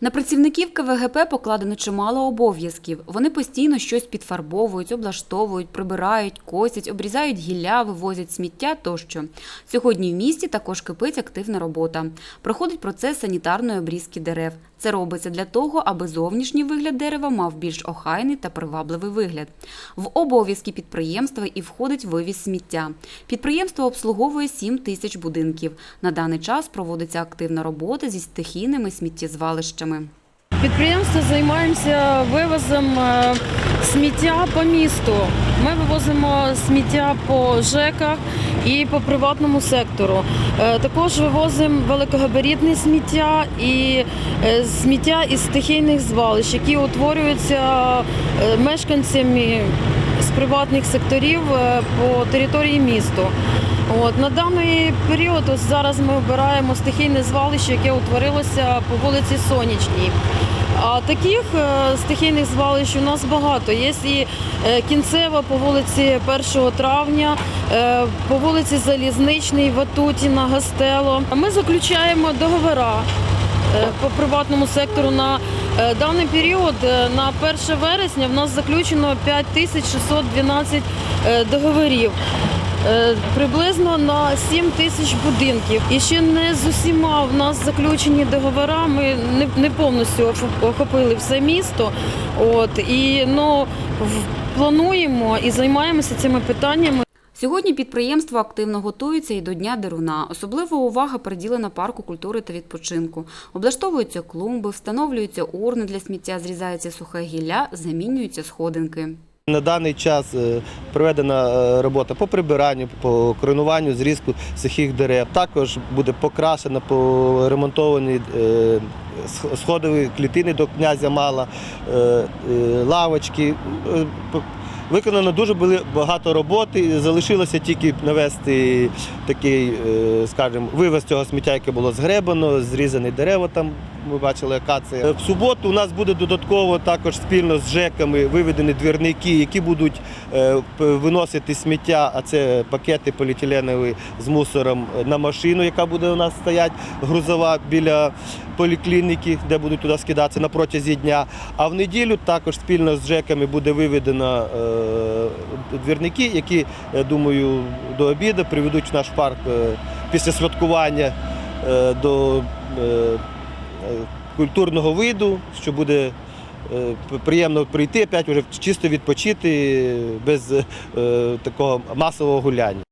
На працівників КВГП покладено чимало обов'язків. Вони постійно щось підфарбовують, облаштовують, прибирають, косять, обрізають гілля, вивозять сміття тощо. Сьогодні в місті також кипить активна робота. Проходить процес санітарної обрізки дерев. Це робиться для того, аби зовнішній вигляд дерева мав більш охайний та привабливий вигляд. В обов'язки підприємства і входить вивіз сміття. Підприємство обслуговує 7 тисяч будинків. На даний час проводиться активна робота зі стихійними сміттєзвалищами. Підприємство займаємося вивозом е, сміття по місту. Ми вивозимо сміття по ЖЕКах і по приватному сектору. Е, Також вивозимо великогабаритне сміття і е, сміття із стихійних звалищ, які утворюються мешканцями з приватних секторів е, по території місту. От на даний період ось зараз ми обираємо стихійне звалище, яке утворилося по вулиці Сонячній. А таких е, стихійних звалищ у нас багато. Є і е, кінцева по вулиці 1 травня, по вулиці Залізничний, Ватутіна, Гастело. Ми заключаємо договори е, по приватному сектору на даний період. е, На 1 вересня в нас заключено 5612 е, договорів. Е, Приблизно на 7 тисяч будинків. І ще не з усіма в нас заключені договори. Ми не повністю охопили все місто. От і ну плануємо і займаємося цими питаннями. Сьогодні підприємство активно готується і до Дня Деруна. Особлива увага приділена парку культури та відпочинку. Облаштовуються клумби, встановлюються урни для сміття, зрізається сухе гілля, замінюються сходинки. На даний час е, проведена е, робота по прибиранню, по коронуванню, зрізку сухих дерев. Також буде покрашено, поремонтовані е, сходові клітини до князя Мала, лавочки. Е, Виконано дуже багато роботи. Залишилося тільки навести такий, е, скажімо, вивез цього сміття, яке було згребано, зрізані дерева там. Ми бачили акація. В суботу у нас буде додатково також спільно з ЖЕКами виведені двірники, які будуть е, виносити сміття, а це пакети поліетиленові з мусором на машину, яка буде у нас стоять грузова біля поліклініки, де будуть туди скидатися на протязі дня. А в неділю також спільно з ЖЕКами буде виведено е, двірники, які, я думаю, до обіду приведуть в наш парк е, після святкування е, до культурного виду, що буде приємно прийти, опять вже чисто відпочити без е, такого масового гуляння.